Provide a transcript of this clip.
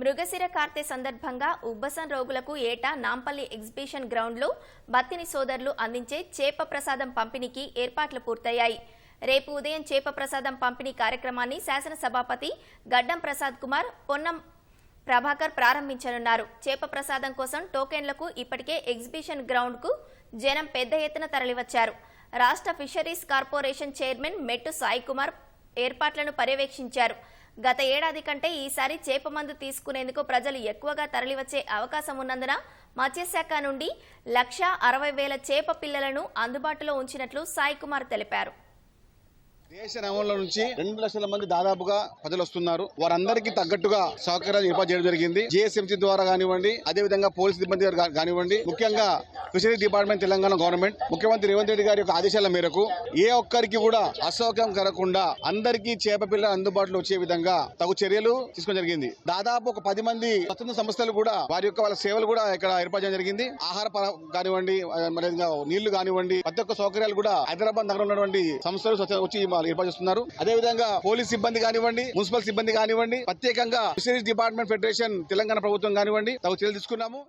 మృగశిర కార్తె సందర్భంగా ఉబ్బసం రోగులకు ఏటా నాంపల్లి ఎగ్జిబిషన్ గ్రౌండ్లో బత్తిని సోదరులు అందించే చేప ప్రసాదం పంపిణీకి ఏర్పాట్లు పూర్తయ్యాయి. రేపు ఉదయం చేప ప్రసాదం పంపిణీ కార్యక్రమాన్ని శాసనసభాపతి గడ్డం ప్రసాద్ కుమార్ పొన్నం ప్రభాకర్ ప్రారంభించనున్నారు. చేప ప్రసాదం కోసం టోకెన్లకు ఇప్పటికే ఎగ్జిబిషన్ గ్రౌండ్కు జనం పెద్ద ఎత్తున తరలివచ్చారు. రాష్ట్ర ఫిషరీస్ కార్పొరేషన్ చైర్మన్ మెట్టు సాయి కుమార్ ఏర్పాట్లను పర్యవేక్షించారు. గత ఏడాది కంటే ఈసారి చేప మందు తీసుకునేందుకు ప్రజలు ఎక్కువగా తరలివచ్చే అవకాశం ఉన్నందున మత్స్యశాఖ నుండి లక్ష అరవై వేల చేప పిల్లలను అందుబాటులో ఉంచినట్లు సాయి కుమార్ తెలిపారు. దేశ నమూనాల నుంచి రెండు లక్షల మంది దాదాపుగా ప్రజలు వస్తున్నారు. వారందరికీ తగ్గట్టుగా సౌకర్యాలు ఏర్పాటు చేయడం జరిగింది. జిఎస్ఎంసీ ద్వారా కానివ్వండి అదే విధంగా పోలీస్ సిబ్బంది కానివ్వండి. ముఖ్యంగా ఫిషరీ డిపార్ట్మెంట్ తెలంగాణ గవర్నమెంట్. ముఖ్యమంత్రి రేవంత్ రెడ్డి గారి యొక్క ఆదేశాల మేరకు ఏ ఒక్కరికి కూడా అసౌకర్యం కలగకుండా అందరికీ చేప పిల్ల అందుబాటులో వచ్చే విధంగా తగు చర్యలు తీసుకోవడం జరిగింది. దాదాపు ఒక పది మంది స్వతంత్ర సంస్థలు కూడా వారి యొక్క వాళ్ళ సేవలు కూడా ఇక్కడ ఏర్పాటు చేయడం జరిగింది. ఆహార కానివ్వండి మరి నీళ్ళు కానివ్వండి ప్రతి ఒక్క సౌకర్యాలు కూడా హైదరాబాద్ నగరం ఉన్నటువంటి సంస్థలు వచ్చి ఏర్పాటు చేస్తున్నారు. అదే విధంగా పోలీస్ సిబ్బంది కానివ్వండి మున్సిపల్ సిబ్బంది కానివ్వండి ప్రత్యేకంగా ఫిషరీస్ డిపార్ట్మెంట్ ఫెడరేషన్ తెలంగాణ ప్రభుత్వం కానివ్వండి తగు చర్యలు తీసుకున్నాము.